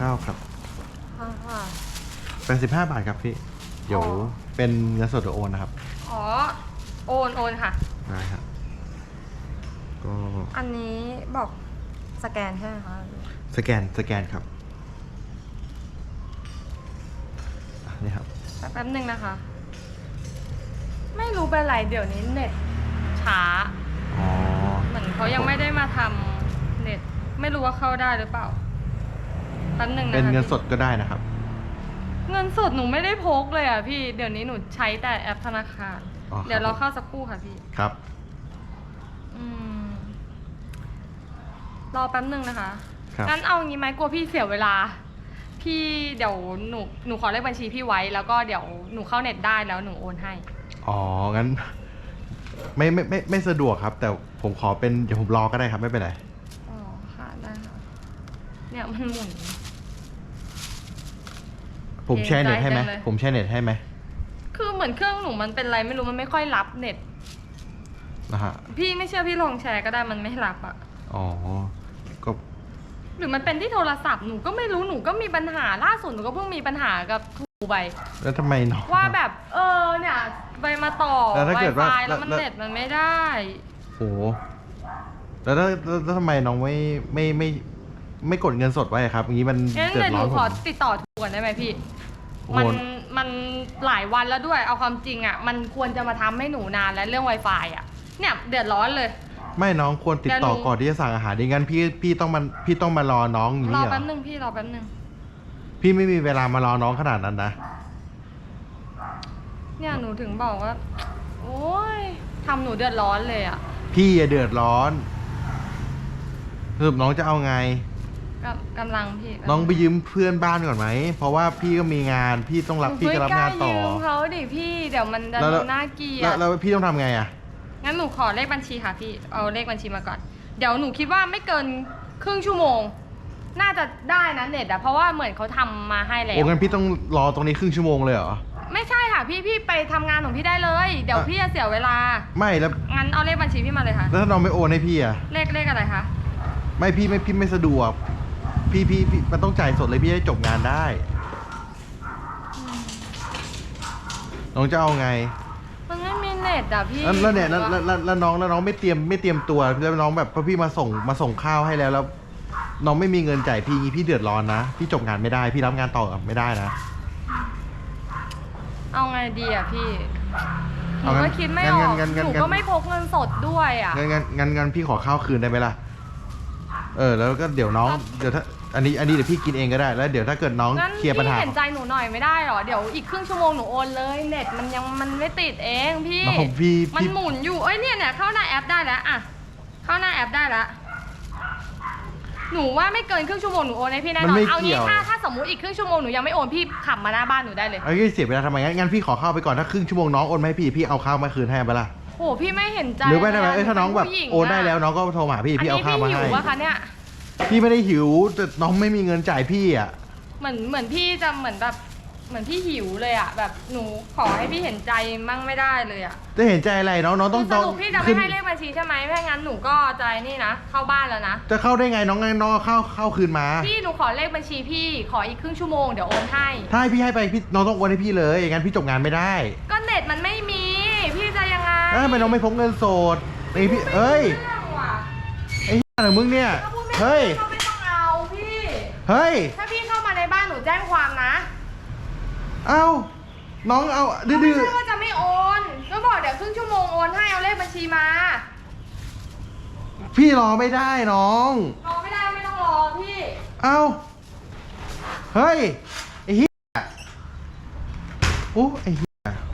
ข้าวครับค่ะค่ะเป็นสิบห้าบาทครับพี่เดี๋ยวอ๋อ เป็นเงินสดหรือโอนนะครับอ๋อ โอนโอนค่ะ ได้ครับก็อันนี้บอกสแกนใช่ไหมคะสแกนสแกนครับอะนี่ครับ แป๊บหนึ่งนะคะ ไม่รู้เป็นไรเดี๋ยวนี้เน็ตช้า อ๋อเหมือนเขายังไม่ได้มาทำเน็ต ไม่รู้ว่าเข้าได้หรือเปล่าแป๊บหนึ่งนะคะเป็นเงินพี่สดก็ได้นะครับ เงินสดหนูไม่ได้พกเลยอะพี่เดี๋ยวนี้หนูใช้แต่แอปธนาคาร อ๋อครับ เดี๋ยวเราเข้าสักครู่ค่ะพี่ ครับ อืมรอแป๊บหนึ่งนะคะ ครับ งั้นเอางี้ไหมกลัวพี่เสียเวลา พี่เดี๋ยวหนูหนูขอเลขบัญชีพี่ไว้ แล้วก็เดี๋ยวหนูเข้าเน็ตได้แล้วหนูโอนให้ อ๋อ งั้น ไม่ไม่ไม่ไม่สะดวกครับ แต่ผมขอเป็นเดี๋ยวผมรอก็ได้ครับไม่เป็นไร อ๋อค่ะได้ค่ะ เนี่ยมันหมุน ผมแชร์เน็ตให้ไหมเกรงใจจังเลยผมแชร์เน็ตให้ไหม คือเหมือนเครื่องหนูมันเป็นอะไรไม่รู้มันไม่ค่อยรับเน็ต นะฮะ พี่ไม่เชื่อพี่ลองแชร์ก็ได้มันไม่รับอะอ๋อ ก็ หรือมันเป็นที่โทรศัพท์หนูก็ไม่รู้หนูก็มีปัญหาล่าสุดหนูก็เพิ่งมีปัญหากับทูไปแล้วทำไมน้องว่าแบบ เออเนี่ยไปมาต่อแล้วถ้าเกิดว่า Wi-Fi แล้วมันแล้วเน็ตมันไม่ได้โอ้โหแล้วแล้วแล้วแล้วทำไมน้องไม่ไม่ไม่ ไม่กดเงินสดไว้ครับอย่างนี้มันงั้นเดือเดี๋ยดวหร้อนูนผขอม ติดต่อทูก่อนได้ไหมพี่โอ้โหมันมันหลายวันแล้วด้วย เอาความจริงอะ มันควรจะมาทำให้หนูนานแล้วเรื่อง Wi-Fi อะ เนี่ยเดือดร้อนเลย ไม่น้องควรติดต่อเดี๋ยวหนู ก่อนที่จะสั่งอาหารดิงั้นพี่พี่ต้องมันพี่ต้องมารอน้องอย่างรอนี้เหรอแป๊บนึงพี่รอแป๊บนึง พี่ไม่มีเวลามารอน้องขนาดนั้นนะเนี่ยหนูถึงบอกว่า โอ๊ยทำหนูเดือดร้อนเลยอะ พี่อย่าเดือดร้อนสรุปน้องจะเอาไง กำกำลังพี่น้องไปยืมเพื่อนบ้านก่อนไหม เพราะว่าพี่ก็มีงานพี่ต้องรับหนูพี่ก็รับงานต่อไม่กล้ยืมเขาดิพี่เดี๋ยวมันจะแล้ว ดูน่าเกลียแล้วดแล้วพี่ต้องทำไงอะ งั้นหนูขอเลขบัญชีค่ะพี่เอาเลขบัญชีมาก่อน เดี๋ยวหนูคิดว่าไม่เกินครึ่งชั่วโมง น่าจะได้นะเน็ตอะเพราะว่าเหมือนเขาทำมาให้แล้โอ้วงั้นพี่ต้องรอตรงนี้ครึ่งชั่วโมงเลยเหรอ ไม่ใช่ค่ะพี่พี่ไปทำงานของพี่ได้เลย เดี๋ยวอะ พี่จะเสียเวลา ไม่แล้วงั้นเอาเลขบัญชีพี่มาเลยค่ะ แล้วถ้าน้องไม่โอนให้พี่อะ เลขเลขอะไรคะ ไม่พี่ไม่พี่ไม่สะดวกพี่ พี่พี่มันต้องจ่ายสดเลยพี่จะได้จบงานได้ น้องจะเอาไงมันไม่มีเน็ตอะพี่แล้วแล้วเนี่ยแล้วแล้วแล้วแล้วน้องแล้วน้องไม่เตรียมไม่เตรียมตัวแล้วน้องแบบพอพี่มาส่งมาส่งข้าวให้แล้วแล้ว น้องไม่มีเงินจ่ายพี่งี้พี่เดือดร้อนนะพี่จบงานไม่ได้พี่รับงานต่อไม่ได้นะ เอาไงดีอะพี่หนูเอางั้นก็คิดไม่ออกงั้นงั้นงั้น หนูก็ไม่พกเงินสดด้วยอะงั้นงั้นงั้นงั้นพี่ขอข้าวคืนได้ไหมล่ะ เออแล้วก็เดี๋ยวน้อง เดี๋ยวถ้าอันนี้อันนี้เดี๋ยวพี่กินเองก็ได้แล้วเดี๋ยวถ้าเกิดน้องงั้นเคลียร์ปัญพี่หาเห็นใจหนูหน่อยไม่ได้หรอ เดี๋ยวอีกครึ่งชั่วโมงหนูโอนเลยเน็ตมันยังมันไม่ติดเองพี่ น้องพี่มันพี่หมุนอยู่ เอ้ยเนี่ยเนี่ยเข้าหน้าแอปได้แล้วอะเข้าหน้าแอปได้แล้ว หนูว่าไม่เกินครึ่งชั่วโมงหนูโอนให้พี่แน่นมัอนนไม่เอางี้เกี่ยวถ้าถ้าสมมติอีกครึ่งชั่วโมงหนูยังไม่โอนพี่ขับมาหน้าบ้านหนูได้เลย ไอ้ยเสียเวลาทำไมงั้นงั้นพี่ขอข้าวไปก่อนถ้าครึ่งชั่วโมงน้องโอนมาให้พี่พี่เอาข้าวมาคืนให้ไปละ โหพี่ไม่เห็นใจหรือไม่ได้ไหมลยะเอ้ยถ้าน้องแบบหเป็ผู้หญิงโอนได้ะแล้วน้องก็โทรมาหาพี่พี่เอาข้าวมาอันนี้ให้พี่หิวปะคะเนี่ยพี่ไม่ได้หิวแต่น้องไม่มีเงินจ่ายพี่อะเหมือนเหมือนพี่จะเหมือนแบบเหมือนพี่หิวเลยอะแบบหนูขอให้พี่เห็นใจมั่งไม่ได้เลยอะจะเห็นใจอะไรน้องน้องต้องสรุปพี่จะขึ้ไม่นให้เลขบัญชีใช่ไหมไม่งั้นหนูก็ใจนี่นะเข้าบ้านแล้วนะจะเข้าได้ไงน้องไงน้องก็เข้าเข้าคืนมาพี่หนูขอเลขบัญชีพี่ขออีกครึ่งชั่วโมงเดี๋ยวโอนให้ถ้าให้พี่ให้ไปพี่น้องต้องโอนให้พี่เลยงั้นพี่จบงานไม่ได้ ก็เน็ตมันไม่มี พี่ จะยังไงแล้วทำไมน้องไม่พกเงินสดไอ้พี่เอ้ยเรื่องว่ะไอ้เหี้ยอะไรมึงเนี่ย ถ้าพูดไม่เฮ้ยก็ไม่ต้องเอาพี่ เฮ้ย ถ้าพี่เข้ามาในบ้านหนูแจ้งความนะเอ้า น้องเอาดื้ไม่อใช่ว่าจะไม่โอน ก็บอกเดี๋ยวครึ่งชั่วโมงโอนให้เอาเลขบัญชีมาๆพี่รอไม่ได้น้อง รอไม่ได้ไม่ต้องรอพี่ เอ้า เฮ้ย ไอ้เหี้ยโอ้ไอ้เหี้ย